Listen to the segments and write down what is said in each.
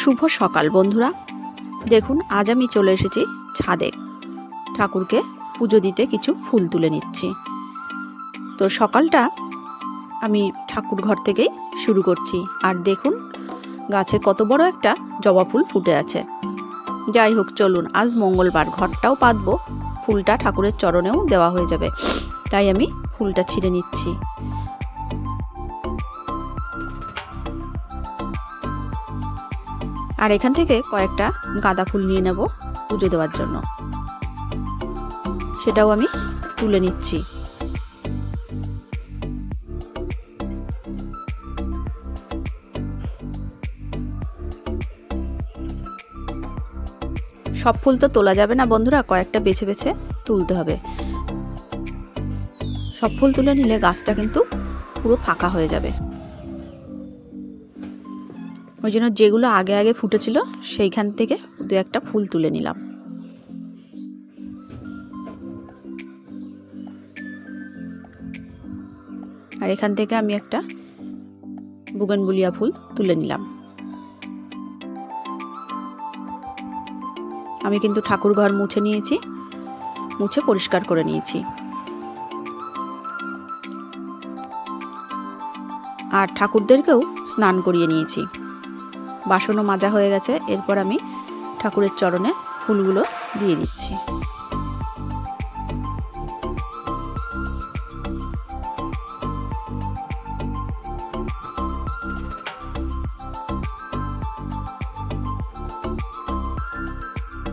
শুভ সকাল, বন্ধুরা। দেখুন, আজ আমি চলে এসেছি ছাদে। ঠাকুরকে পুজো দিতে কিছু ফুল তুলে নিচ্ছি। তো সকালটা আমি ঠাকুর ঘর থেকেই শুরু করছি। আর দেখুন, গাছে কত বড় একটা জবা ফুল ফুটে আছে। যাই হোক, চলুন, আজ মঙ্গলবার ঘরটাও পাতবো। ফুলটা ঠাকুরের চরণেও দেওয়া হয়ে যাবে। তাই আমি ফুলটা ছিঁড়ে নিচ্ছি। আর এখান থেকে কয়েকটা গাঁদা ফুল নিয়ে নেব পুজো দেওয়ার জন্য। সেটাও আমি তুলে নিচ্ছি। সব ফুল তো তোলা যাবে না বন্ধুরা, কয়েকটা বেছে বেছে তুলতে হবে। সব ফুল তুলে নিলে গাছটা কিন্তু পুরো ফাঁকা হয়ে যাবে। ওই জন্য যেগুলো আগে আগে ফুটেছিল, সেইখান থেকে দু একটা ফুল তুলে নিলাম। আর এখান থেকে আমি একটা বুগনবুলিয়া ফুল তুলে নিলাম। আমি কিন্তু ঠাকুর ঘর মুছে নিয়েছি, মুছে পরিষ্কার করে নিয়েছি। আর ঠাকুরদেরকেও স্নান করিয়ে নিয়েছি। বাসনও মাজা হয়ে গেছে। এরপর আমি ঠাকুরের চরণে ফুলগুলো দিয়ে দিচ্ছি।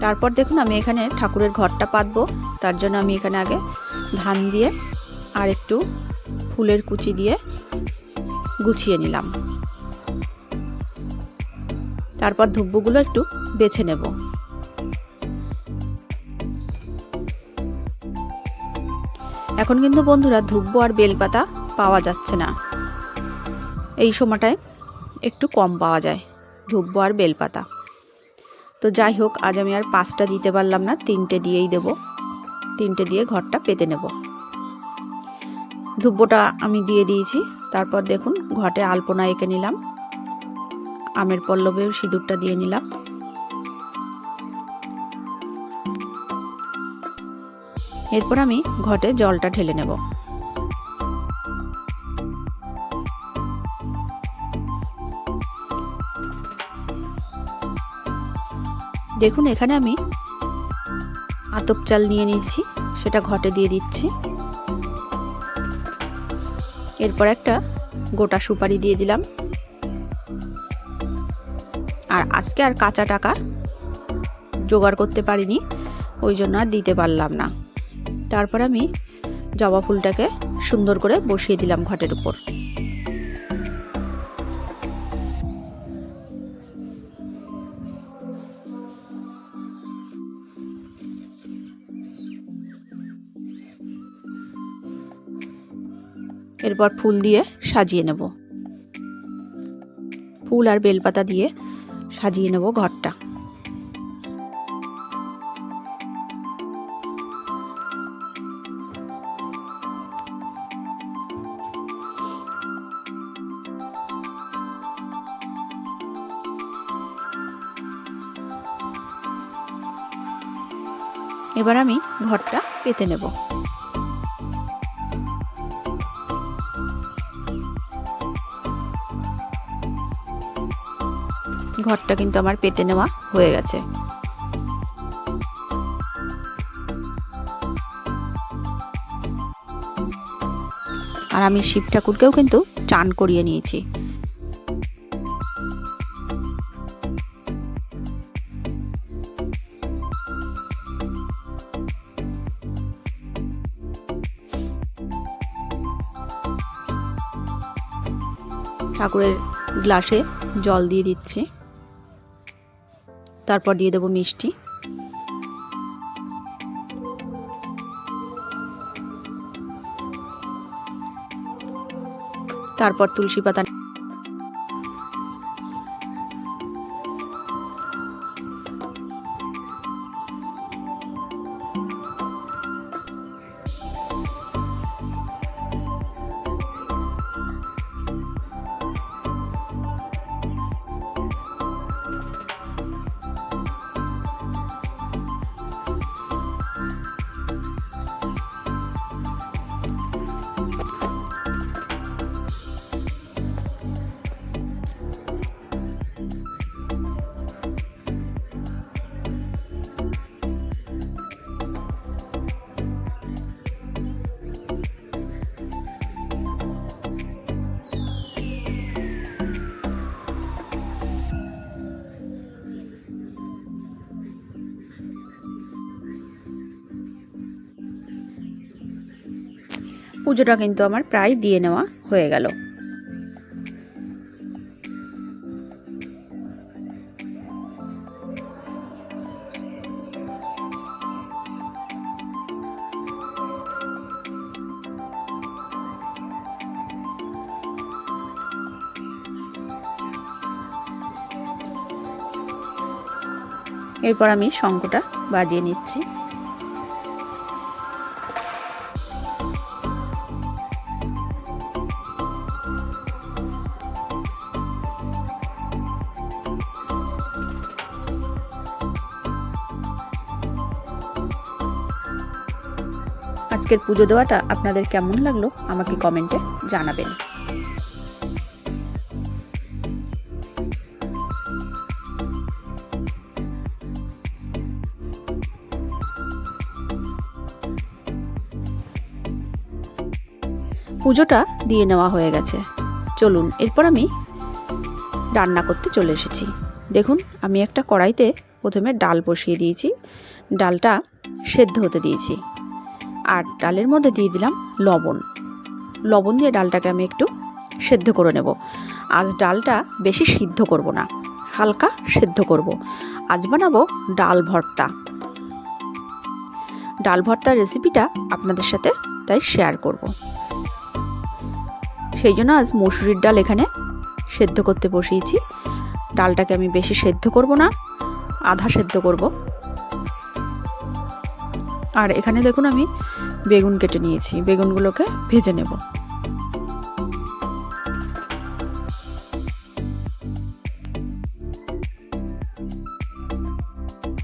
তারপর দেখুন আমি এখানে ঠাকুরের ঘরটা পাতবো। তার জন্য আমি এখানে আগে ধান দিয়ে আর একটু ফুলের কুচি দিয়ে গুছিয়ে নিলাম। তারপর ধুব্বগুলো একটু বেছে নেব। এখন কিন্তু বন্ধুরা ধুব্ব আর বেলপাতা পাওয়া যাচ্ছে না। এই সময়টায় একটু কম পাওয়া যায় ধুব্ব আর বেলপাতা। তো যাই হোক, আজ আমি আর পাঁচটা দিতে পারলাম না, তিনটে দিয়েই দেব। তিনটে দিয়ে ঘরটা পেতে নেব। ধুব্বটা আমি দিয়ে দিয়েছি, তারপর দেখুন ঘটে আলপনা এঁকে নিলাম। আমের পল্লবেও সিঁদুরটা দিয়ে নিলাম। এরপর আমি ঘটে জলটা ঢেলে নেব। দেখুন, এখানে আমি আতপ চাল নিয়ে নিয়েছি, সেটা ঘটে দিয়ে দিচ্ছি। এরপর একটা গোটা সুপারি দিয়ে দিলাম। আর আজকে আর কাঁচা টাকা জোগাড় করতে পারিনি, ওই জন্য আর দিতে পারলাম না। তারপর আমি জবা ফুলটাকে সুন্দর করে বসিয়ে দিলাম ঘটের উপর। এরপর ফুল দিয়ে সাজিয়ে নেব। ফুল আর বেলপাতা দিয়ে সাজিয়ে নেব ঘরটা। এবার আমি ঘরটা পেতে নেব। ঘরটা কিন্তু আমার পেতে নেওয়া হয়ে গেছে। আর আমি শিব ঠাকুরকেও কিন্তু চান করিয়ে নিয়েছি। ঠাকুরের গ্লাসে জল দিয়ে দিচ্ছি। তারপর দিয়ে দেবো মিষ্টি। তারপর তুলসী পাতা পুজোটা কিন্তু আমার প্রায় দিয়ে নেওয়া হয়ে গেল। এরপর আমি শঙ্খটা বাজিয়ে নিচ্ছি। আজকের পুজো দেওয়াটা আপনাদের কেমন লাগল আমাকে কমেন্টে জানাবেন। পুজোটা দিয়ে নেওয়া হয়ে গেছে। চলুন, এরপর আমি রান্না করতে চলে এসেছি। দেখুন, আমি একটা কড়াইতে প্রথমে ডাল বসিয়ে দিয়েছি। ডালটা সেদ্ধ হতে দিয়েছি। আর ডালের মধ্যে দিয়ে দিলাম লবণ। লবণ দিয়ে ডালটাকে আমি একটু সেদ্ধ করে নেব। আজ ডালটা বেশি সিদ্ধ করব না, হালকা সেদ্ধ করব। আজ বানাবো ডাল ভর্তা। ডাল ভর্তার রেসিপিটা আপনাদের সাথে তাই শেয়ার করব। সেই জন্য আজ মসুরির ডাল এখানে সেদ্ধ করতে বসিয়েছি। ডালটাকে আমি বেশি সেদ্ধ করব না, আধা সেদ্ধ করব। আর এখানে দেখুন আমি বেগুন কেটে নিয়েছি। বেগুনগুলোকে ভেজে নেব।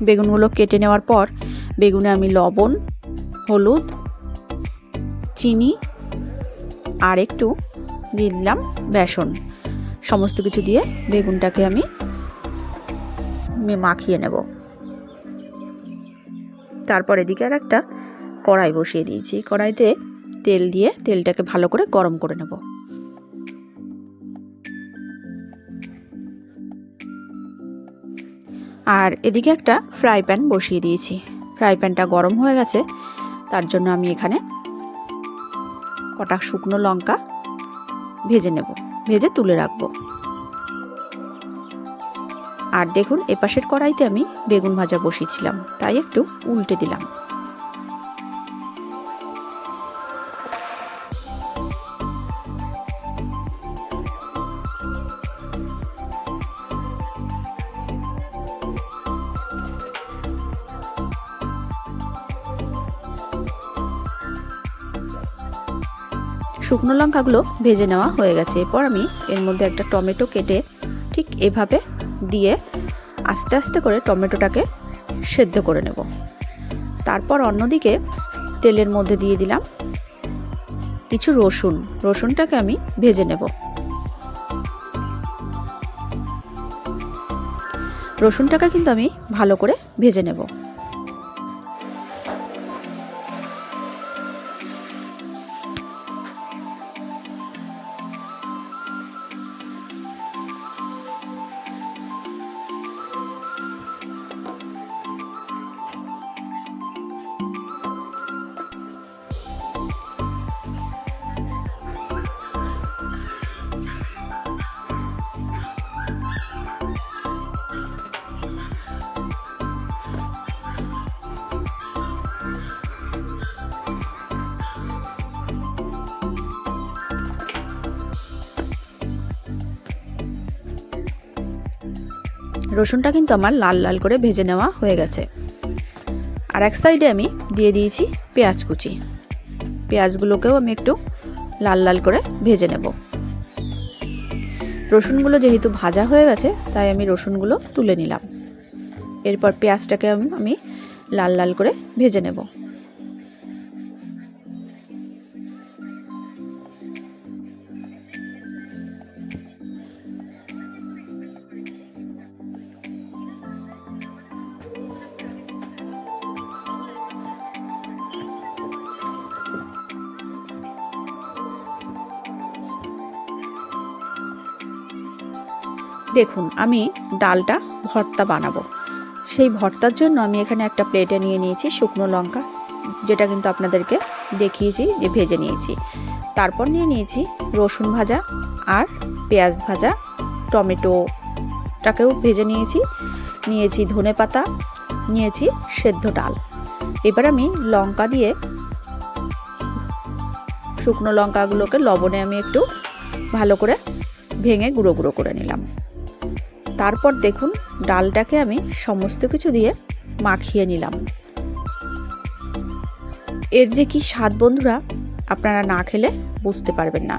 বেগুনগুলো কেটে নেওয়ার পর বেগুনে আমি লবণ, হলুদ, চিনি, আর একটু দিয়ে দিলাম বেসন। সমস্ত কিছু দিয়ে বেগুনটাকে আমি মাখিয়ে নেব। তারপর এদিকে আর একটা কড়াই বসিয়ে দিয়েছি। কড়াইতে তেল দিয়ে তেলটাকে ভালো করে গরম করে নেব। আর এদিকে একটা ফ্রাই প্যান বসিয়ে দিয়েছি। ফ্রাই প্যানটা গরম হয়ে গেছে, তার জন্য আমি এখানে কটা শুকনো লঙ্কা ভেজে নেব, ভেজে তুলে রাখব। আর দেখুন, এপাশের কড়াইতে আমি বেগুন ভাজা বসিয়েছিলাম, তাই একটু উল্টে দিলাম। শুকনো লঙ্কাগুলো ভেজে নেওয়া হয়ে গেছে। এরপর আমি এর মধ্যে একটা টমেটো কেটে ঠিক এভাবে দিয়ে আস্তে আস্তে করে টমেটোটাকে সেদ্ধ করে নেব। তারপর অন্যদিকে তেলের মধ্যে দিয়ে দিলাম কিছু রসুন। রসুনটাকে আমি ভেজে নেব। রসুনটাকে কিন্তু আমি ভালো করে ভেজে নেব। রসুনটা কিন্তু আমার লাল লাল করে ভেজে নেওয়া হয়ে গেছে। আর এক সাইডে আমি দিয়ে দিয়েছি পেঁয়াজ কুচি। পেঁয়াজগুলোকেও আমি একটু লাল লাল করে ভেজে নেব। রসুনগুলো যেহেতু ভাজা হয়ে গেছে, তাই আমি রসুনগুলো তুলে নিলাম। এরপর পেঁয়াজটাকে আমি লাল লাল করে ভেজে নেব। দেখুন, আমি ডালটা ভর্তা বানাবো। সেই ভর্তার জন্য আমি এখানে একটা প্লেটে নিয়ে নিয়েছি শুকনো লঙ্কা, যেটা কিন্তু আপনাদেরকে দেখিয়েছি, যে ভেজে নিয়েছি। তারপর নিয়ে নিয়েছি রসুন ভাজা আর পেঁয়াজ ভাজা, টমেটোটাকেও ভেজে নিয়েছি। নিয়েছি ধনে পাতা, নিয়েছি সেদ্ধ ডাল। এবার আমি লঙ্কা দিয়ে শুকনো লঙ্কাগুলোকে লবণে আমি একটু ভালো করে ভেঙে গুঁড়ো গুঁড়ো করে নিলাম। তারপর দেখুন ডালটাকে আমি সমস্ত কিছু দিয়ে মাখিয়ে নিলাম। এর যে কি স্বাদ বন্ধুরা, আপনারা না খেলে বুঝতে পারবেন না।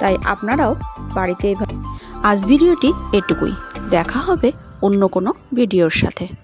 তাই আপনারাও বাড়িতে এভাবে আজ ভিডিওটি এটুকুই। দেখা হবে অন্য কোনো ভিডিওর সাথে।